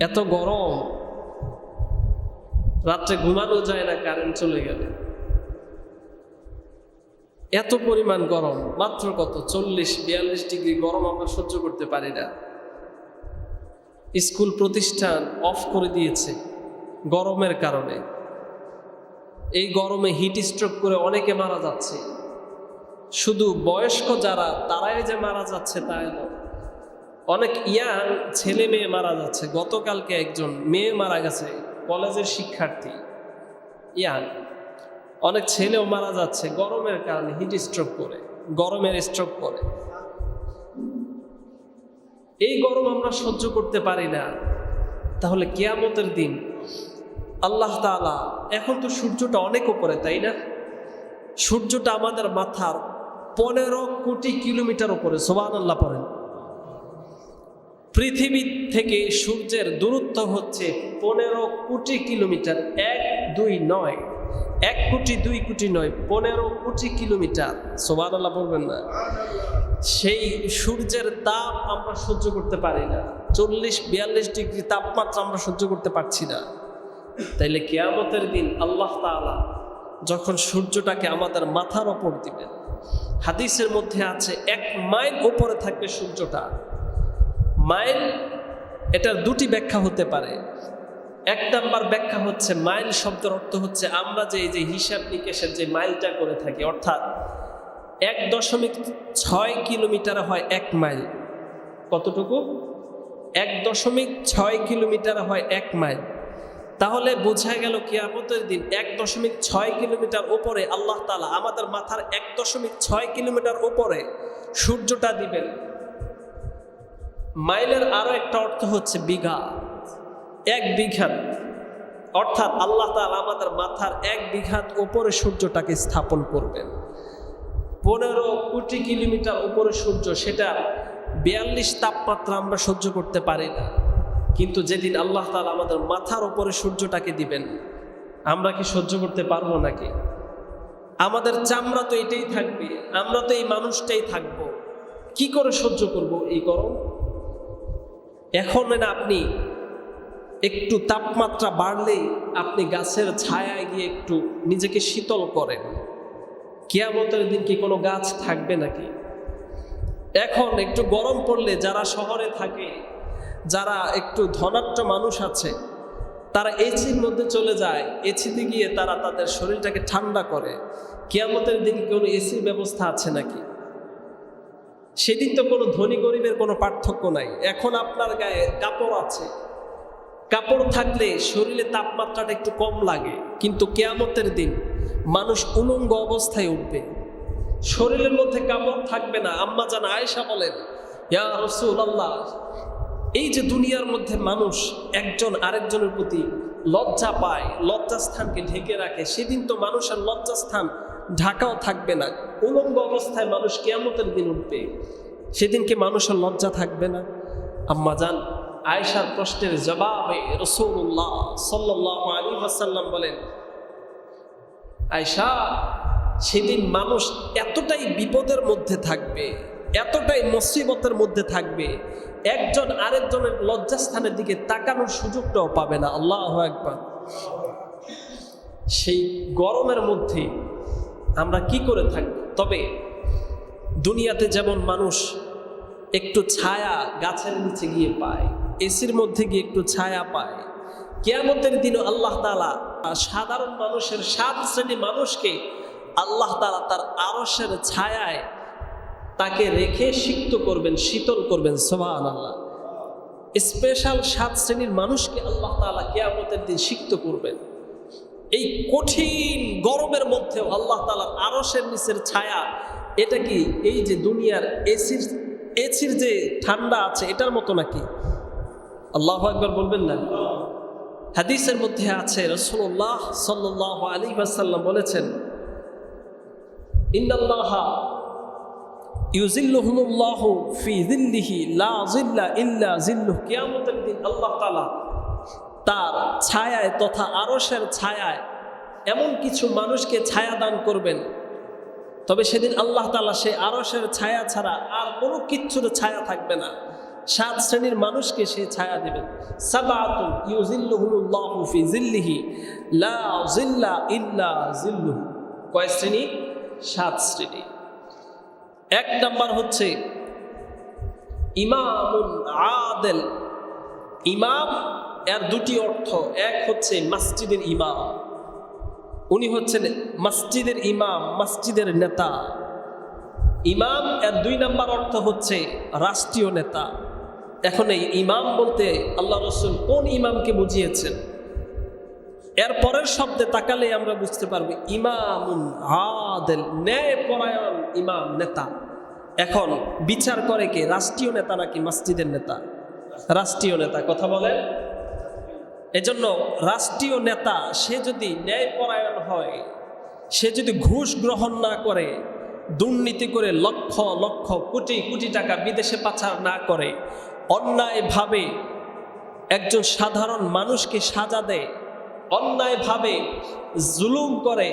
এত গরম। রাত্রে ঘুমানো যায় না কারেন্ট চলে গেলে। এত পরিমাণ গরম, মাত্র কত? চল্লিশ, বিয়াল্লিশ ডিগ্রি গরম আমরা সহ্য করতে পারি না। স্কুল প্রতিষ্ঠান অফ করে দিয়েছে গরমের কারণে। এই গরমে হিট স্ট্রোক করে অনেকে মারা যাচ্ছে। শুধু বয়স্ক যারা, তারাই যে মারা যাচ্ছে তাই নয়। অনেক ইয়াং ছেলে মেয়ে মারা যাচ্ছে। গতকালকে একজন মেয়ে মারা গেছে, কলেজের শিক্ষার্থী। ইয়াং। অনেক ছেলেও মারা যাচ্ছে, গরমের কারণে হিট স্ট্রোক করে, গরমের স্ট্রোক করে। এই গরম আমরা সহ্য করতে পারি না। তাহলে কেয়ামতের দিন আল্লাহ তাআলা, এখন তো সূর্যটা অনেক উপরে, তাই না? সূর্যটা আমাদের মাথার পনেরো কোটি কিলোমিটার উপরে সোবান আল্লাহ পড়েন। পৃথিবী থেকে সূর্যের দূরত্ব হচ্ছে পনেরো কোটি কিলোমিটার। এক, দুই, নয়। এক কোটি, দুই কোটি নয়, পনেরো কোটি কিলোমিটার। সোবান আল্লাহ বলবেন না। সেই সূর্যের তাপ আমরা সহ্য করতে পারি না। চল্লিশ, বিয়াল্লিশ ডিগ্রি তাপমাত্রা আমরা সহ্য করতে পারছি না। তাইলে কেয়ামতের দিন আল্লাহ তাআলা যখন সূর্যটাকে আমাদের মাথার ওপর দিবেন, হাদিসের মধ্যে আছে, এক মাইল ওপরে থাকবে সূর্যটা। মাইল, এটার দুটি ব্যাখ্যা হতে পারে। এক নাম্বার ব্যাখ্যা হচ্ছে, মাইল শব্দের অর্থ হচ্ছে আমরা যে এই যে হিসাব নিকেশের যে মাইলটা করে থাকি, অর্থাৎ এক দশমিক ছয় কিলোমিটার হয় এক মাইল। কতটুকু? এক দশমিক ছয় কিলোমিটার হয় এক মাইল। তাহলে বোঝা গেল কিয়ামতের দিন এক দশমিক ছয় কিলোমিটার ওপরে আল্লাহ তালা আমাদের মাথার এক দশমিক ছয় কিলোমিটার ওপরে সূর্যটা দিবেন। মাইলের আরও একটা অর্থ হচ্ছে বিঘা। এক বিঘাত অর্থাৎ আল্লাহ তালা আমাদের মাথার এক বিঘাত ওপরে সূর্যটাকে স্থাপন করবেন। পনেরো কোটি কিলোমিটার উপরে সূর্য, সেটা বিয়াল্লিশ তাপমাত্রা আমরা সহ্য করতে পারি না। কিন্তু যেদিন আল্লাহ তালা আমাদের মাথার ওপরে সূর্যটাকে দিবেন, আমরা কি সহ্য করতে পারব নাকি? আমাদের চামড়া তো এটাই থাকবে, আমরা তো এই মানুষটাই থাকব। কি করে সহ্য করব এই গরম? এখন না আপনি একটু তাপমাত্রা বাড়লেই আপনি গাছের ছায়ায় গিয়ে একটু নিজেকে শীতল করেন। কেয়ামতের দিন কি কোনো গাছ থাকবে নাকি? এখন একটু গরম পড়লে যারা শহরে থাকে, যারা একটু ধনাঢ্য মানুষ আছে, তারা এসির মধ্যে চলে যায়, এসিতে গিয়ে তারা তাদের শরীরটাকে ঠান্ডা করে। কেয়ামতের দিন কোনো এসির ব্যবস্থা আছে নাকি? সেদিন তো কোনো ধনী গরিবের কোনো পার্থক্য নাই। এখন আপনার গায়ে কাপড় আছে। কাপড় থাকলে শরীরে তাপমাত্রাটা একটু কম লাগে, কিন্তু কেয়ামতের দিন মানুষ উলঙ্গ অবস্থায় উঠবে। শরীরের মধ্যে কাপড় থাকবে না। আম্মা জান আয়েশা বলেন, ইয়া আল্লাহ এই যে দুনিয়ার মধ্যে মানুষ একজন আরেকজনের প্রতি লজ্জা পায়, লজ্জাস্থানকে ঢেকে রাখে, সেদিন তো মানুষের লজ্জাস্থান ঢাকাও থাকবে না। উলঙ্গ অবস্থায় মানুষ কেয়ামতের দিন উঠবে। সেদিনকে মানুষের লজ্জা থাকবে না? আম্মা জান, আয়েশার প্রশ্নের জবাবে রসুল্লাহ সাল্লাহ আলী ওয়াসাল্লাম বলেন আয়সা সেদিন মানুষ এতটাই বিপদের মধ্যে থাকবে, এতটাই মুসিবতের মধ্যে থাকবে, একজন আরেকজনের লজ্জাস্থানের দিকে তাকানোর সুযোগটাও পাবে না। আল্লাহ একবার সেই গরমের মধ্যে আমরা কি করে থাকব? তবে দুনিয়াতে যেমন মানুষ একটু ছায়া গাছের নিচে গিয়ে পায়, এসির মধ্যে গিয়ে একটু ছায়া পায়, কেয়ামতের দিনও আল্লাহ তালা সাধারণ মানুষের সাত শ্রেণি মানুষকে আল্লাহ তালা তার আরসের ছায়ায় তাকে রেখে সিক্ত করবেন, শীতল করবেন সোহান আল্লাহ স্পেশাল সাত শ্রেণির মানুষকে আল্লাহ তালা কেয়ামতের দিন সিক্ত করবেন। এই কঠিন গরমের মধ্যেও আল্লাহ তালার আরসের নিচের ছায়া, এটা কি এই যে দুনিয়ার এসির এসির যে ঠান্ডা আছে, এটার মতো নাকি? আল্লাহ একবার বলবেন না? হাদিসের মধ্যে আছে রসুল্লাহ সাল্লাহ আলী আসাল্লাম বলেছেন ইন্দাল্লাহা ইউজিল্লুহুমুল্লাহ ফি জিল্লা জিল্লুহ দিন আল্লাহ তাআলা তার ছায়ায় তথা আরসের ছায়ায় এমন কিছু মানুষকে ছায়া দান করবেন। তবে সেদিন আল্লাহ তালা সেই আরশের ছায়া ছাড়া আর কোনো কিচ্ছুর ছায়া থাকবে না। সাত শ্রেণির মানুষকে সে ছায়া দিবেন। জিল্লিহি কয় শ্রেণি? সাত শ্রেণি। এক নাম্বার হচ্ছে ইমামুন আদেল। ইমাম এর দুটি অর্থ, এক হচ্ছে মসজিদের ইমাম, উনি হচ্ছেন মসজিদের ইমাম, মসজিদের নেতা। ইমাম এর দুই নাম্বার অর্থ হচ্ছে রাষ্ট্রীয় নেতা। এখন এই ইমাম বলতে আল্লাহ রসুল কোন ইমামকে বুঝিয়েছেন? এর পরের শব্দে তাকালে আমরা বুঝতে পারব আদেল ন্যায় পরায়ণ ইমাম নেতা। এখন বিচার করে কে, রাষ্ট্রীয় নেতা নাকি মসজিদের নেতা? রাষ্ট্রীয় নেতা, কথা বলেন। এজন্য রাষ্ট্রীয় নেতা, সে যদি ন্যায়পরায়ণ হয়, সে যদি ঘুষ গ্রহণ না করে, দুর্নীতি করে লক্ষ লক্ষ কোটি কোটি টাকা বিদেশে পাচার না করে, অন্যায়ভাবে একজন সাধারণ মানুষকে সাজা দেয়, অন্যায়ভাবে জুলুম করে,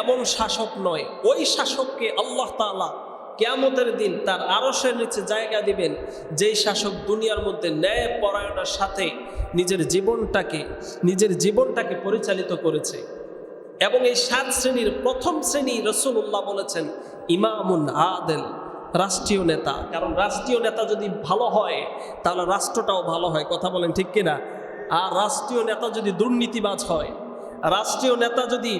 এমন শাসক নয়। ওই শাসককে আল্লাহ তাআলা কেয়ামতের দিন তার আরসের নিচে জায়গা দিবেন, যেই শাসক দুনিয়ার মধ্যে ন্যায় পরায়ণের সাথে নিজের জীবনটাকে নিজের জীবনটাকে পরিচালিত করেছে। এবং এই সাত শ্রেণির প্রথম শ্রেণি রসুল্লাহ বলেছেন, ইমামুন আদেল, রাষ্ট্রীয় নেতা। কারণ রাষ্ট্রীয় নেতা যদি ভালো হয়, তাহলে রাষ্ট্রটাও ভালো হয়। কথা বলেন ঠিক কিনা? আর রাষ্ট্রীয় নেতা যদি দুর্নীতিবাজ হয়, রাষ্ট্রীয় নেতা যদি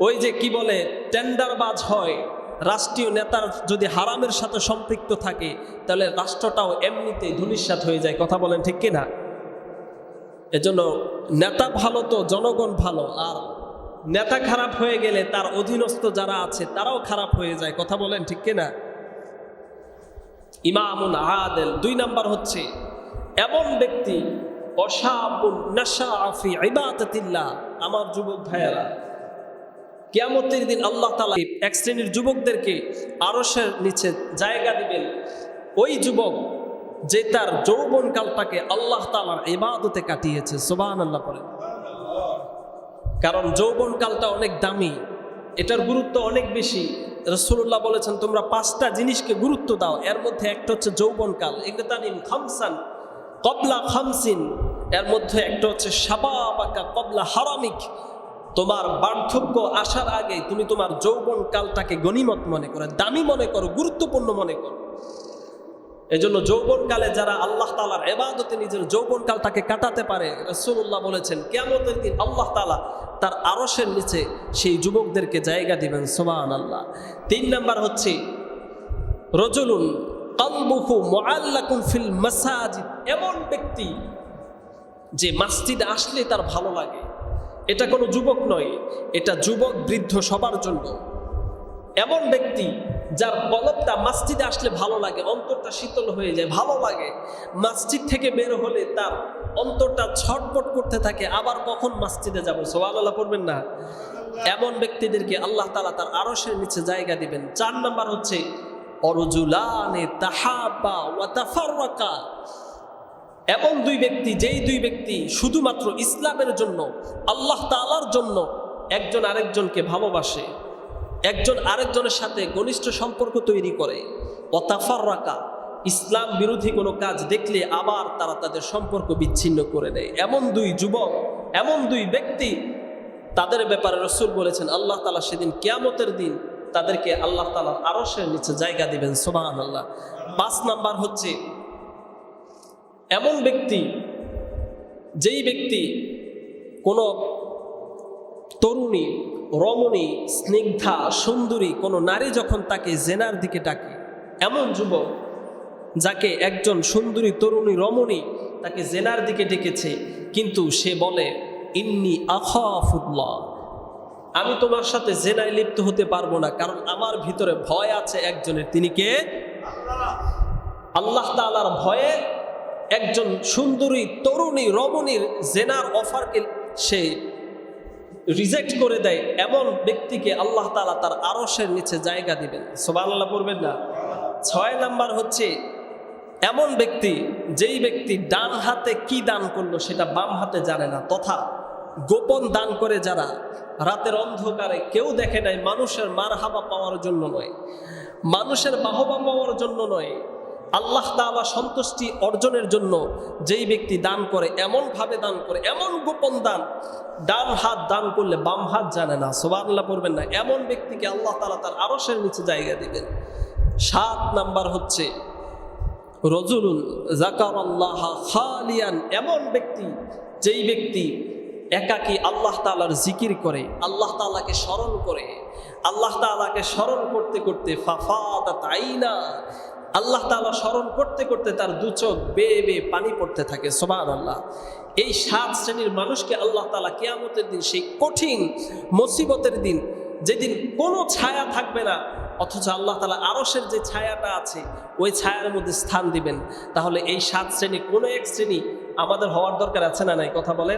ওই যে কি বলে, টেন্ডারবাজ হয় রাষ্ট্রীয় নেতার যদি হারামের সাথে সম্পৃক্ত থাকে, তাহলে রাষ্ট্রটাও এমনিতেই ধূলিসাৎ হয়ে যায়। কথা বলেন ঠিক কিনা? এজন্য নেতা ভালো তো, জনগণ ভালো, আর নেতা খারাপ হয়ে গেলে তার অধীনস্থ যারা আছে, তারাও খারাপ হয়ে যায়। কথা বলেন ঠিক কিনা? ইমামুন আদেল, দুই নাম্বার হচ্ছে, এমন ব্যক্তি, অসাবুন নাশা আফি ইবাদতিল্লাহ, আমার যুবক ভাইয়েরা কেয়ামতের দিন আল্লাহ তালা এক শ্রেণির যুবকদেরকে আরসের নিচে জায়গা দিবেন। ওই যুবক যে তার যৌবনকালটাকে আল্লাহ তালার ইবাদতে কাটিয়েছে সোবান আল্লাহ পরে কারণ যৌবনকালটা অনেক দামি, এটার গুরুত্ব অনেক বেশি। রসুল্লাহ বলেছেন, তোমরা পাঁচটা জিনিসকে গুরুত্ব দাও, এর মধ্যে একটা হচ্ছে যৌবনকাল ইকতানিম খামসান, কবলা খামসিন, এর মধ্যে একটা হচ্ছে সাবা সাবাবাকা কবলা হারামিক তোমার বার্ধক্য আসার আগে তুমি তোমার যৌবন কালটাকে গণিমত মনে করো, দামি মনে করো, গুরুত্বপূর্ণ মনে করো। এজন্য যৌবনকালে যারা আল্লাহ তালার এবাদতে নিজের যৌবনকালটাকে কাটাতে পারে রসুল্লাহ বলেছেন কেমতের দিন আল্লাহ তালা তার আরসের নিচে সেই যুবকদেরকে জায়গা দিবেন সোমান আল্লাহ তিন নাম্বার হচ্ছে, রজুলুন কলবুহু মোয়াল্লাকুন ফিল মাসাজিদ। এমন ব্যক্তি যে মসজিদে আসলে তার ভালো লাগে। এটা কোনো যুবক নয়, এটা যুবক বৃদ্ধ সবার জন্য। এমন ব্যক্তি যার কলবটা মসজিদে আসলে ভালো লাগে, অন্তরটা শীতল হয়ে যায়, ভালো লাগে। মসজিদ থেকে বের হলে তার অন্তরটা ছটপট করতে থাকে, আবার কখন মসজিদে যাব? সোয়াল আল্লাহ পড়বেন না। এমন ব্যক্তিদেরকে আল্লাহ তালা তার আরসের নিচে জায়গা দিবেন। চার নাম্বার হচ্ছে, অরজুলানে তাহাবা ওয়া তাফাররাকা। এমন দুই ব্যক্তি, যেই দুই ব্যক্তি শুধুমাত্র ইসলামের জন্য, আল্লাহ তালার জন্য একজন আরেকজনকে ভালোবাসে, একজন আরেকজনের সাথে ঘনিষ্ঠ সম্পর্ক তৈরি করে। অতাফার রাকা ইসলাম বিরোধী কোনো কাজ দেখলে আবার তারা তাদের সম্পর্ক বিচ্ছিন্ন করে দেয়। এমন দুই যুবক, এমন দুই ব্যক্তি, তাদের ব্যাপারে রসুল বলেছেন, আল্লাহ তালা সেদিন কেয়ামতের দিন তাদেরকে আল্লাহ তালার আরসের নিচে জায়গা দিবেন সোবাহ আল্লাহ পাঁচ নাম্বার হচ্ছে এমন ব্যক্তি যেই ব্যক্তি কোনো তরুণী রমণী স্নিগ্ধা সুন্দরী কোনো নারী যখন তাকে জেনার দিকে ডাকে এমন যুবক যাকে একজন সুন্দরী তরুণী রমণী তাকে জেনার দিকে ডেকেছে কিন্তু সে বলে ইন্নি আখাফুল্লাহ আমি তোমার সাথে জেনায় লিপ্ত হতে পারব না কারণ আমার ভিতরে ভয় আছে একজনের তিনি কে? আল্লাহ। তালার ভয়ে একজন সুন্দরী, তরুণী, রমণীর জেনার অফারকে সে রিজেক্ট করে দেয়। এমন ব্যক্তিকে আল্লাহ তালা তার আরসের নিচে জায়গা দিবেন। সোবান আল্লাহ পড়বেন না? ছয় নাম্বার হচ্ছে, এমন ব্যক্তি যেই ব্যক্তি ডান হাতে কি দান করল সেটা বাম হাতে জানে না, তথা গোপন দান করে যারা রাতের অন্ধকারে কেউ দেখে নাই, মানুষের মার হাবা পাওয়ার জন্য নয়। মানুষের বাহবা পাওয়ার জন্য নয়। আল্লাহ তাআলা সন্তুষ্টি অর্জনের জন্য যেই ব্যক্তি দান করে, এমনভাবে দান করে, এমন গোপন দান, ডান হাত দান করলে বাম হাত জানে না সোবাল্লাহ পড়বেন না। এমন ব্যক্তিকে আল্লাহ তাআলা তার আরশের নিচে জায়গা দিবেন। সাত নাম্বার হচ্ছে, রজুলুন জাকার আল্লাহ খালিয়ান, এমন ব্যক্তি যেই ব্যক্তি একাকী আল্লাহ তাআলার জিকির করে, আল্লাহ তাআলাকে স্মরণ করে। আল্লাহ তাআলাকে স্মরণ করতে করতে ফাফাদাত আইনা আল্লাহ তাআলা স্মরণ করতে করতে তার দু চোখ বেয়ে বেয়ে পানি পড়তে থাকে সোবান আল্লাহ এই সাত শ্রেণির মানুষকে আল্লাহ তালা কেয়ামতের দিন, সেই কঠিন মুসিবতের দিন, যেদিন কোনো ছায়া থাকবে না, অথচ আল্লাহ তালা আরসের যে ছায়াটা আছে, ওই ছায়ার মধ্যে স্থান দিবেন। তাহলে এই সাত শ্রেণি কোনো এক শ্রেণি আমাদের হওয়ার দরকার আছে না নাই? কথা বলেন।